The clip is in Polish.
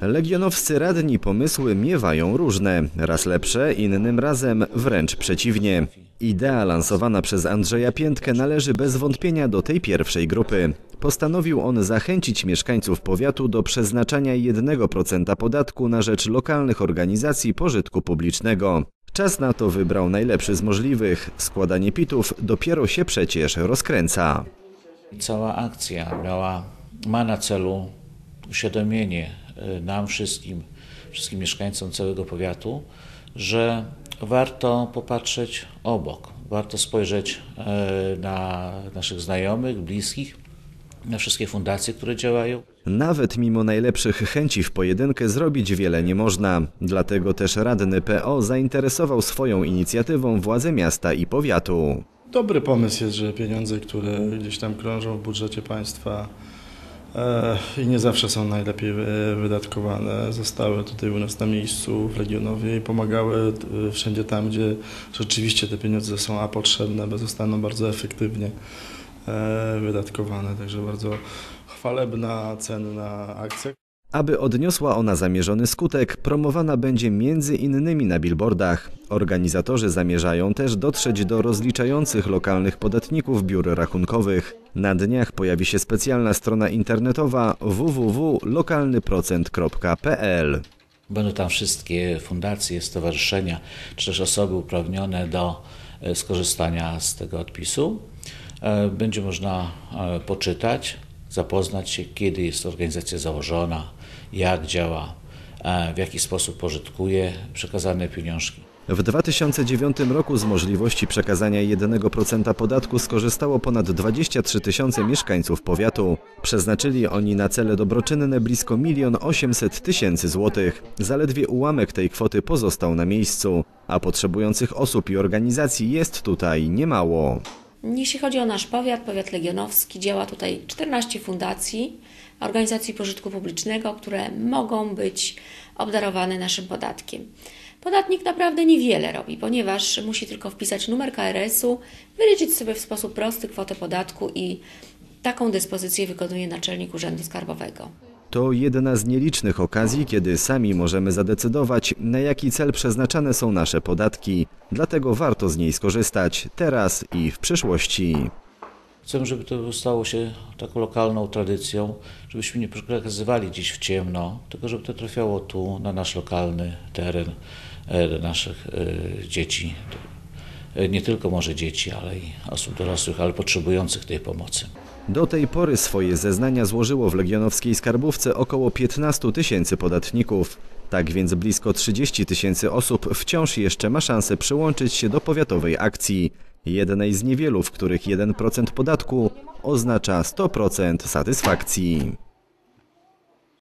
Legionowscy radni pomysły miewają różne, raz lepsze, innym razem wręcz przeciwnie. Idea lansowana przez Andrzeja Piętkę należy bez wątpienia do tej pierwszej grupy. Postanowił on zachęcić mieszkańców powiatu do przeznaczania 1% podatku na rzecz lokalnych organizacji pożytku publicznego. Czas na to wybrał najlepszy z możliwych. Składanie pitów dopiero się przecież rozkręca. Cała akcja miała, ma na celu uświadomienie y, nam wszystkim, wszystkim mieszkańcom całego powiatu, że warto popatrzeć obok, warto spojrzeć y, na naszych znajomych, bliskich, na wszystkie fundacje, które działają. Nawet mimo najlepszych chęci w pojedynkę zrobić wiele nie można. Dlatego też radny PO zainteresował swoją inicjatywą władze miasta i powiatu. Dobry pomysł jest, że pieniądze, które gdzieś tam krążą w budżecie państwa e, i nie zawsze są najlepiej e, wydatkowane, zostały tutaj u nas na miejscu w Legionowie i pomagały e, wszędzie tam, gdzie rzeczywiście te pieniądze są a potrzebne, bo zostaną bardzo efektywnie e, wydatkowane. Także bardzo chwalebna, cenna akcja. Aby odniosła ona zamierzony skutek, promowana będzie między innymi na billboardach. Organizatorzy zamierzają też dotrzeć do rozliczających lokalnych podatników biur rachunkowych. Na dniach pojawi się specjalna strona internetowa www.lokalnyprocent.pl. Będą tam wszystkie fundacje, stowarzyszenia, czy też osoby uprawnione do e, skorzystania z tego odpisu. E, Będzie można e, poczytać, zapoznać się, kiedy jest organizacja założona, jak działa, w jaki sposób pożytkuje przekazane pieniążki. W 2009 roku z możliwości przekazania 1% podatku skorzystało ponad 23 tysiące mieszkańców powiatu. Przeznaczyli oni na cele dobroczynne blisko 1 800 tysięcy złotych. Zaledwie ułamek tej kwoty pozostał na miejscu, a potrzebujących osób i organizacji jest tutaj niemało. Jeśli chodzi o nasz powiat, powiat legionowski, działa tutaj 14 fundacji, organizacji pożytku publicznego, które mogą być obdarowane naszym podatkiem. Podatnik naprawdę niewiele robi, ponieważ musi tylko wpisać numer KRS-u, wyliczyć sobie w sposób prosty kwotę podatku i taką dyspozycję wykonuje naczelnik Urzędu Skarbowego. To jedna z nielicznych okazji, kiedy sami możemy zadecydować, na jaki cel przeznaczane są nasze podatki. Dlatego warto z niej skorzystać teraz i w przyszłości. Chcemy, żeby to stało się taką lokalną tradycją, żebyśmy nie przekazywali gdzieś w ciemno, tylko żeby to trafiało tu, na nasz lokalny teren, e, do naszych e, dzieci. E, Nie tylko może dzieci, ale i osób dorosłych, ale potrzebujących tej pomocy. Do tej pory swoje zeznania złożyło w legionowskiej skarbówce około 15 tysięcy podatników. Tak więc blisko 30 tysięcy osób wciąż jeszcze ma szansę przyłączyć się do powiatowej akcji. Jednej z niewielu, w których 1% podatku oznacza 100% satysfakcji.